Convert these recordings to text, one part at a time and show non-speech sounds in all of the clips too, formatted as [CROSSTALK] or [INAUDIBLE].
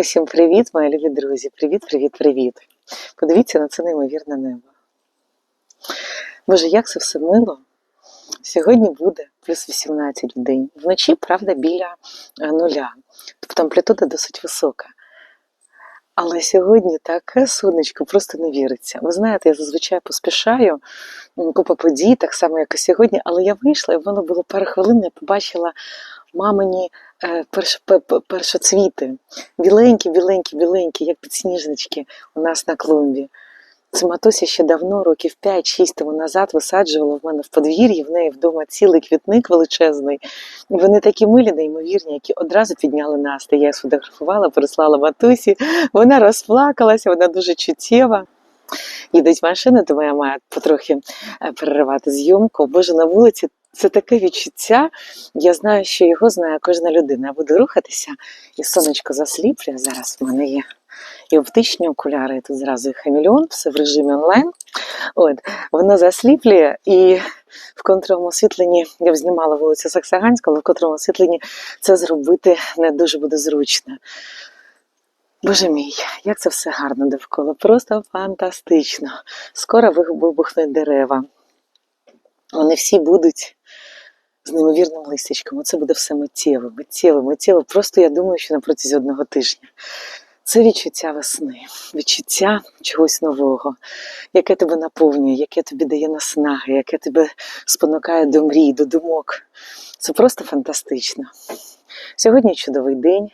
Усім привіт, мої любі друзі! Привіт, привіт, привіт! Подивіться на це неймовірне небо. Боже, як це все мило. Сьогодні буде плюс 18 в день. Вночі, правда, біля е, нуля. Тобто амплітуда досить висока. Але сьогодні таке сонечко просто не віриться. Ви знаєте, я зазвичай поспішаю, купа подій, так само, як і сьогодні, але я вийшла, і воно було пару хвилин, я побачила мамині перш, пе- пе- першоцвіти. Біленькі, біленькі, біленькі, як підсніжнички у нас на клумбі. Це матуся ще давно, років 5-6 тому назад, висаджувала в мене в подвір'ї, в неї вдома цілий квітник величезний. І вони такі милі, неймовірні, які одразу підняли настрій. Я сфотографувала, переслала матусі. Вона розплакалася, вона дуже чуттєва. Їдуть машини, тому я маю потрохи е, переривати зйомку. Боже, на вулиці це таке відчуття. Я знаю, що його знає кожна людина. Я буду рухатися, і сонечко засліплює. Зараз в мене є і оптичні окуляри, і тут зразу і хамільон, все в режимі онлайн. От, воно засліплює, і в контровому освітленні я б знімала вулицю Саксаганська, але в контровому освітленні це зробити не дуже буде зручно. Боже мій, як це все гарно довкола, просто фантастично. Скоро вибухнуть дерева. Вони всі будуть з неймовірним листячком. Оце буде все миттєво, миттєво, миттєво. Просто я думаю, що на протязі одного тижня. Це відчуття весни, відчуття чогось нового, яке тебе наповнює, яке тобі дає наснаги, яке тебе спонукає до мрій, до думок. Це просто фантастично. Сьогодні чудовий день.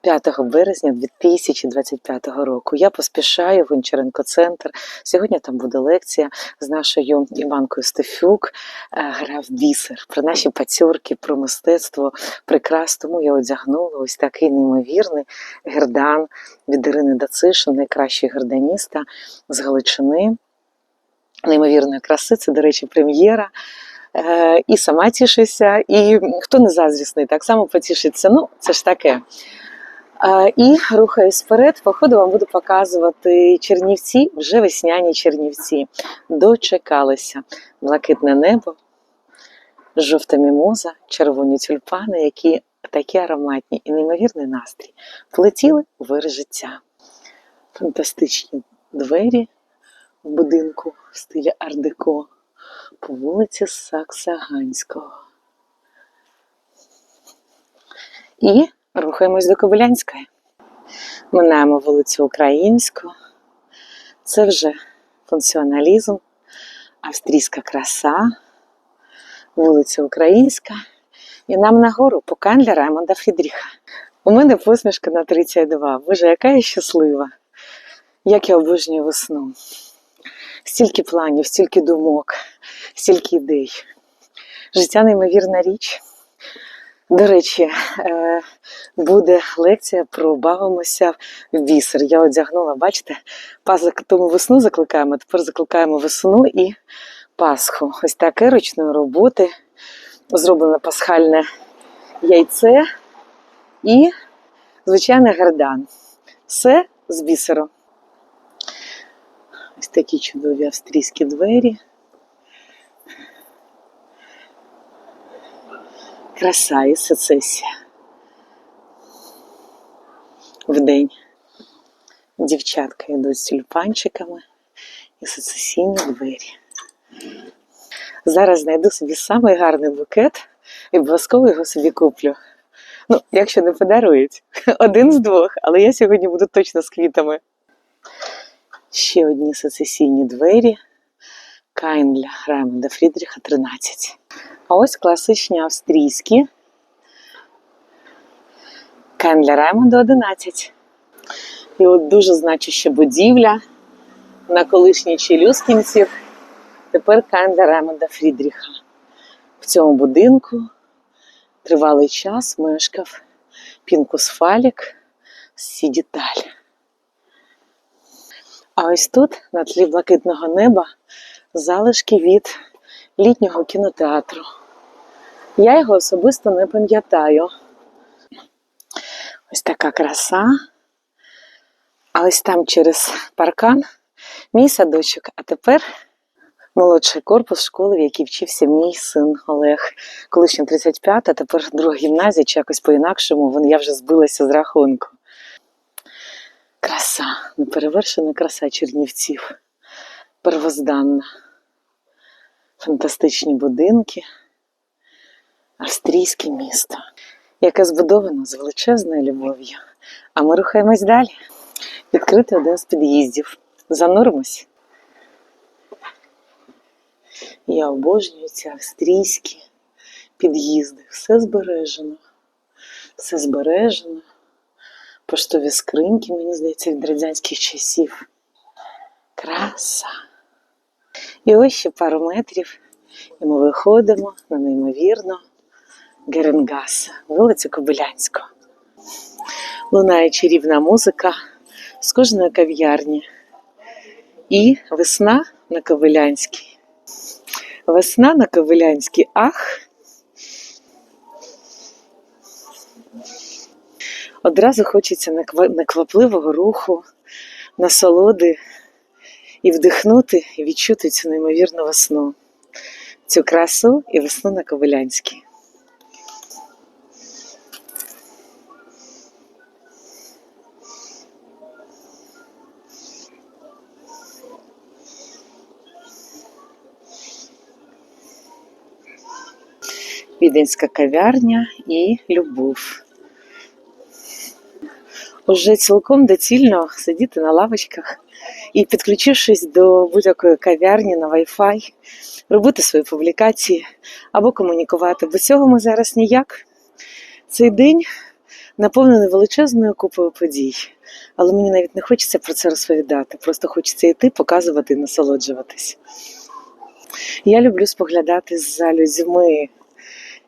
5 березня 2025 року. Я поспішаю в Гончаренко центр. Сьогодні там буде лекція з нашою Іванкою Стефюк. е, Гра в бісер про наші пацьорки, про мистецтво прикрас. Тому я одягнула ось такий неймовірний гердан від Ірини Дацишин, найкращої герданіста з Галичини. Неймовірної краси. Це, до речі, прем'єра. Е, І сама тішуся, і хто не заздрісний, так само потішиться. Ну, це ж таке. І рухаюсь вперед. По ходу вам буду показувати Чернівці, вже весняні Чернівці. Дочекалися блакитне небо, жовта мімоза, червоні тюльпани, які такі ароматні і неймовірний настрій. Полетіли у вир життя. Фантастичні двері в будинку в стилі ардеко по вулиці Саксаганського. І рухаємось до Кобилянської. Минаємо вулицю Українську. Це вже функціоналізм, австрійська краса, вулиця Українська. І нам нагору по кандлі Раймонда Фрідріха. У мене посмішка на 32. Боже, яка я щаслива! Як я обожнюю весну. Стільки планів, стільки думок, стільки ідей. Життя неймовірна річ. До речі, е, буде лекція про бавимося в бісер. Я одягнула, бачите, пазик тому весну закликаємо, тепер закликаємо весну і Пасху. Ось таке ручної роботи. Зроблене пасхальне яйце і звичайний гардан. Все з бісеру. Ось такі чудові австрійські двері. Краса і сецесія. Вдень. Дівчатка йдуть з тюльпанчиками і сецесійні двері. Зараз знайду собі самий гарний букет і обов'язково його собі куплю. Ну, якщо не подарують. [LAUGHS] Один з двох, але я сьогодні буду точно з квітами. Ще одні сецесійні двері. Кайнля Раймонда Фрідріха 13. А ось класичні австрійські. Кайнля Раймонда 11. І от дуже значуща будівля на колишній Челюскінців. Тепер Кайнля Раймонда Фрідріха. В цьому будинку тривалий час мешкав Пінкус Фалік Сідіталь. А ось тут, на тлі блакитного неба, залишки від літнього кінотеатру. Я його особисто не пам'ятаю. Ось така краса. А ось там через паркан мій садочок. А тепер молодший корпус школи, в якій вчився мій син Олег. Колишня 35, а тепер друга гімназія, чи якось по-інакшому, я вже збилася з рахунку. Краса, неперевершена краса Чернівців. Первозданна. Фантастичні будинки, австрійське місто, яке збудовано з величезною любов'ю. А ми рухаємось далі. Відкрити один з під'їздів. Зануримось. Я обожнюю ці австрійські під'їзди. Все збережено. Все збережено. Поштові скриньки, мені здається, від радянських часів. Краса. І ось ще пару метрів, і ми виходимо на неймовірно Геренгаса, вулицю Кобилянську. Лунає чарівна музика з кожної кав'ярні. І весна на Ковилянській. Весна на Ковилянській, ах. Одразу хочеться неква- неквапливого руху, насолоди і вдихнути, і відчути цю неймовірну весну, цю красу і весну на Ковилянській. Віденська кав'ярня і любов. Уже цілком доцільно сидіти на лавочках і, підключившись до будь-якої кав'ярні на Wi-Fi, робити свої публікації або комунікувати. Без цього ми зараз ніяк. Цей день наповнений величезною купою подій. Але мені навіть не хочеться про це розповідати. Просто хочеться йти, показувати і насолоджуватись. Я люблю споглядати за людьми.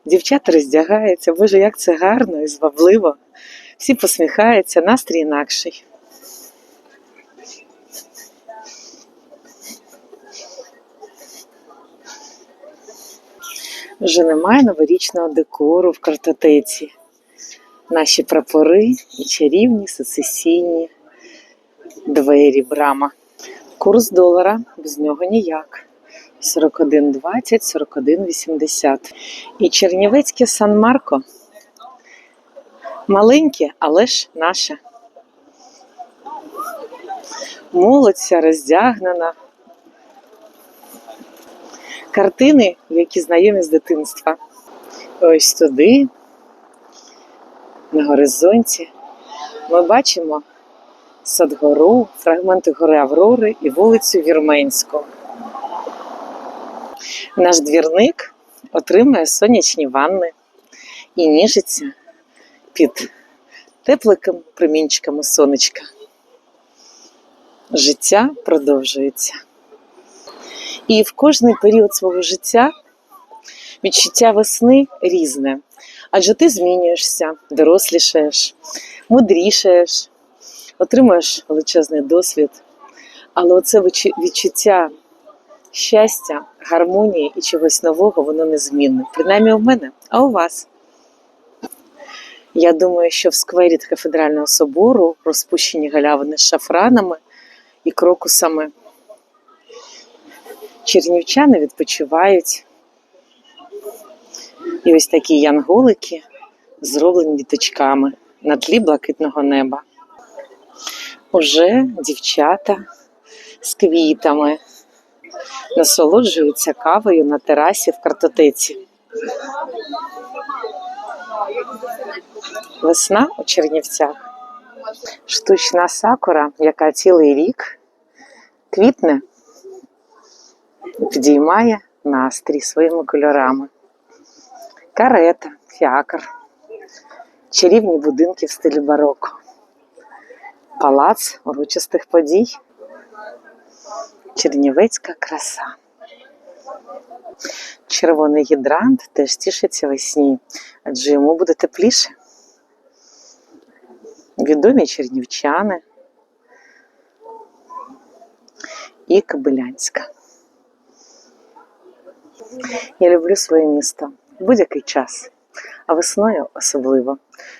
Дівчата роздягаються, боже, як це гарно і звабливо. Всі посміхаються, настрій інакший. Вже немає новорічного декору в картотеці. Наші прапори і чарівні сецесійні двері брама. Курс долара без нього ніяк. 41,20, 41,80. І Чернівецьке Сан-Марко. Маленьке, але ж наше. Молодь вся роздягнена. Картини, які знайомі з дитинства. Ось туди, на горизонті, ми бачимо Садгору, фрагменти гори Аврори і вулицю Вірменську. Наш двірник отримує сонячні ванни і ніжиться під тепликом промінчиками сонечка. Життя продовжується. І в кожний період свого життя відчуття весни різне. Адже ти змінюєшся, дорослішаєш, мудрішаєш, отримуєш величезний досвід. Але оце відчуття щастя, гармонії і чогось нового, воно незмінне. Принаймні у мене, а у вас. Я думаю, що в сквері кафедрального собору розпущені галявини з шафранами і крокусами. Чернівчани відпочивають. І ось такі янголики зроблені діточками на тлі блакитного неба. Уже дівчата з квітами насолоджуються кавою на терасі в картотеці. Весна у Чернівцях. Штучна сакура, яка цілий рік квітне підіймає настрій своїми кольорами. Карета, фіакр, чарівні будинки в стилі бароко, палац урочистих подій, чернівецька краса. Червоний гідрант теж тішиться весні, адже йому буде тепліше. Відомі чернівчани і Кобилянська. Я люблю своє місто будь-який час, а весною особливо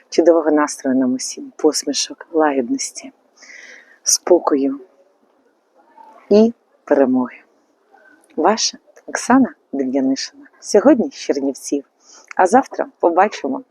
чудового настрою нам усім, посмішок, лагідності, спокою і перемоги. Ваша Оксана Дем'янишина. Сьогодні з Чернівців, а завтра побачимо